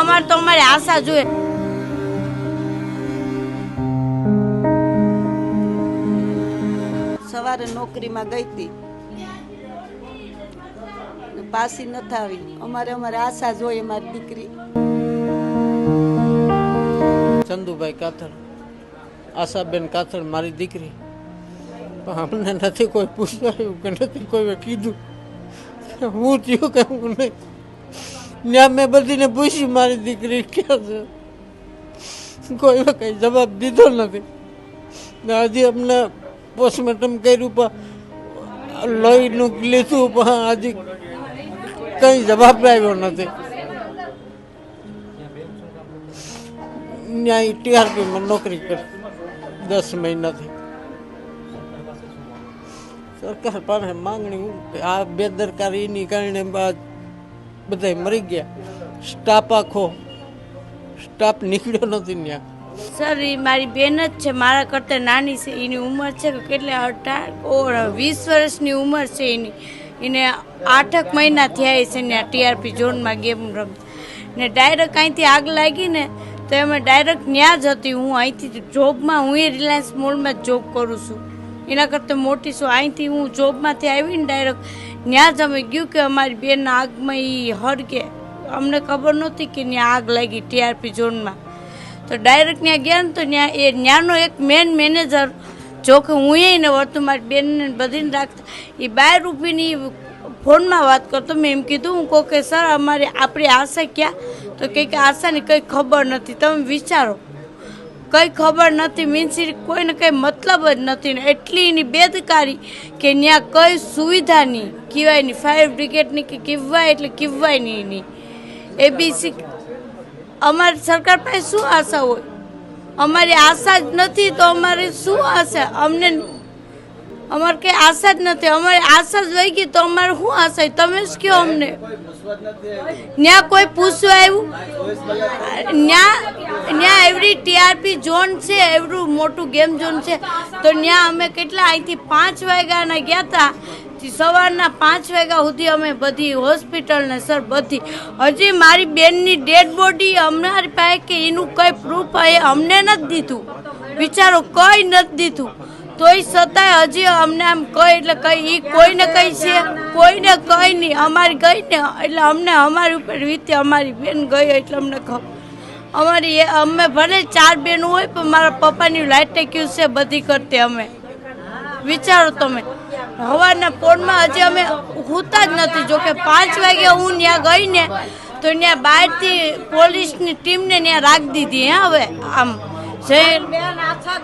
અમારે તો અમારે આશા જોઈએ. સવારે નોકરીમાં ગઈ હતી. પાસી નથી આવી. અમારે અમારે આશા જોઈએ મારી દીકરી. ચંદુભાઈ કાથડ આશાબેન કાથડ મારી દીકરી. પણ અમને નથી કોઈ પૂછાયું કે નથી કોઈ કીધું. હું થયું કે હું નહીં? ત્યાં મેં બધીને પૂછ્યું મારી દીકરી ક્યાં છે? કોઈ કંઈ જવાબ દીધો નથી. ને હજી અમને પોસ્ટમોર્ટમ કર્યું, પણ લોહીનું લીધું, પણ હજી કંઈ જવાબ આવ્યો નથી. ન્યાય ટીઆરપીમાં નોકરી કરી, દસ મહિનાથી. સરકાર પાસે માંગણી આ બેદરકારીની કારણે બાદ બધા મરી ગયા. સ્ટાફ આખો. સ્ટાફ નીકળ્યો નથી ત્યાં સર એ મારી બેન જ છે. મારા કરતાં નાની છે. એની ઉંમર છે કેટલી? અઢાર વીસ વર્ષની ઉંમર છે એની. એને આઠક મહિના થયા છે ને ટીઆરપી ઝોનમાં ગેમ રમતી ને ડાયરેક્ટ અહીંથી આગ લાગી ને તો એમાં ડાયરેક્ટ ત્યાં જ હતી હું. અહીંથી જોબમાં હું એ રિલાયન્સ મોલમાં જ જોબ કરું છું. એના કરતાં મોટી છું. અહીંથી હું જોબમાંથી આવીને ડાયરેક્ટ ત્યાં જ અમે ગયું કે અમારી બેનના આગમાં એ હડકે અમને ખબર નહોતી કે ત્યાં આગ લાગી ટીઆરપી ઝોનમાં. તો ડાયરેક્ટ ત્યાં ગયા ને તો ત્યાં એ ત્યાંનો એક મેન મેનેજર જો કે હું એને વર્તું મારી બેનને બધીને રાખતા. એ બહાર ઊભીની ફોનમાં વાત કરતો. મેં એમ કીધું, હું કહું કે, સર, અમારી આપણી આશા ક્યાં? તો કહે કે, આશાની કંઈ ખબર નથી. તમે વિચારો. કંઈ ખબર નથી. મીન્સ, કોઈને કંઈ મતલબ જ નથી એટલી એની બેદકારી કે ત્યાં કઈ સુવિધા નહીં કહેવાય નહીં ફાયર બ્રિગેડની કે કહેવાય એટલે કહેવાય નહીં એની એબીસી અમારી સરકાર પાસે શું આશા હોય? અમારી આશા જ નથી તો અમારે શું આશા? અમને અમારે કંઈ આશા જ નથી. અમારી આશા જ વહી ગઈ તો અમારે શું આશા તમે જ કહો અમને. ત્યાં કોઈ પૂછવા આવ્યું? ત્યાં ત્યાં એવડી ટીઆરપી ઝોન છે, એવડું મોટું ગેમ ઝોન છે. તો ત્યાં અમે કેટલા, અહીંથી પાંચ વાગ્યાના ગયા હતા સવારના પાંચ વાગ્યા સુધી અમે બધી હોસ્પિટલ ને સર બધી. હજી મારી બેનની ડેડ બોડી અમારી પાસે કે એનું કંઈ પ્રૂફ અમને નથી દીધું. વિચારો, કંઈ નથી દીધું. તોય છતાંય હજી અમને આમ કહે એટલે કઈ એ કોઈને કઈ છે, કોઈને કઈ નહીં. અમારી ગઈ ને એટલે અમને અમારી ઉપર રીતે અમારી બેન ગઈ એટલે અમને ખબર અમારી અમે ભલે ચાર બેન હોય, પણ મારા પપ્પાની લાઈટ ક્યુ છે બધી કરતી અમે. વિચારો તમે. હવાના પોળમાં હજી અમે હોતા જ નથી. જો કે પાંચ વાગે હું ત્યાં ગઈ ને, તો ત્યાં બહારથી પોલીસની ટીમને ત્યાં રાખી દીધી, હે હવે, આમ. જે